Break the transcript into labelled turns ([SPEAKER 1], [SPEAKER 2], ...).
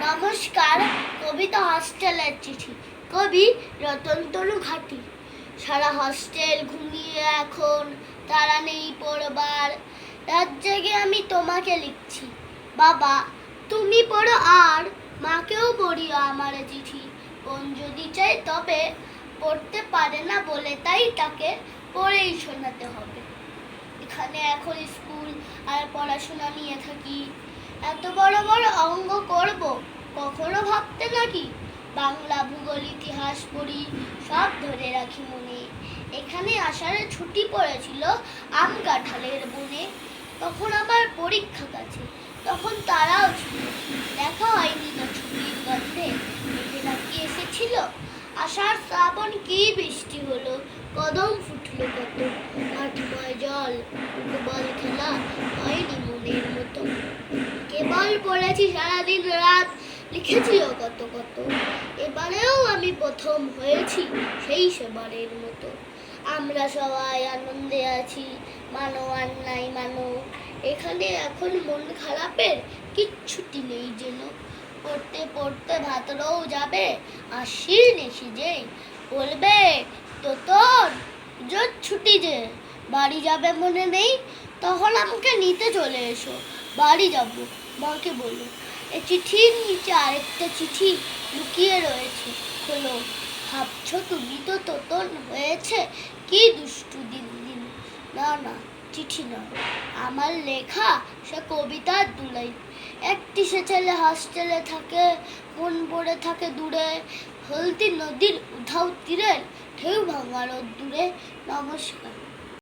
[SPEAKER 1] নমস্কার, কবিতা হস্টেলের চিঠি। কবি রতনতনু ঘাটি। সারা হস্টেল ঘুমিয়ে এখন, তারা নেই পড়বার। রাত জেগে আমি তোমাকে লিখছি। বাবা, তুমি পড়ো আর, মাকেও পড়িও আমার চিঠি। কোন যদি চাই তবে পড়তে পারে না বলে তাই তাকে পড়েই শোনাতে হবে। এখানে এখন স্কুল আর পড়াশোনা নিয়ে থাকি। এত বড় বড় অঙ্গ করব, কখনো ভাবতে নাকি বাংলা ভূগোল, ইতিহাস পড়ি, সব ধরে রাখি মনে। এখানে আসার ছুটি পড়েছিল আম কাঁঠালের বনে। তখন আমার পরীক্ষা কাছে, তখন তারাও ছিল। দেখা হয়নি না ছুটির গন্ধে মেঘেরা কি এসেছিল। আষাঢ় শ্রাবণ কি বৃষ্টি হলো, কদম ফুটলো কত? মাঠময় জল, ফুটবল খেলা হয়নি মতো কেবল পড়েছি সারাদিন রাত। লিখেছিও কত কত। এবারেও আমি প্রথম হয়েছি সেই সেবারের মতো। আমরা সবাই আনন্দে আছি, মানো আর নাই মানো। এখানে এখন মন খারাপের কিচ্ছুটি নেই যেন। পড়তে পড়তে ভাতরাও যাবে আশির নেশি যে বলবে তো তোর জোর ছুটি যে, বাড়ি যাবে মনে নেই? তখন আমাকে নিতে চলে এসো। বাড়ি যাব। মাকে বলো এ চিঠির নিচে আরেকটা চিঠি লুকিয়ে রয়েছে। হলো ভাবছ তুমি তো তোতন হয়েছে? কি দুষ্টু দিন দিন। না না, চিঠি নয়। আমার লেখা সে কবিতার দুলাই। একটি সে ছেলে হস্টেলে থাকে, মন পড়ে থাকে দূরে। হলদি নদীর উধাও তীরের ঢেউ ভাঙার দূরে। নমস্কার।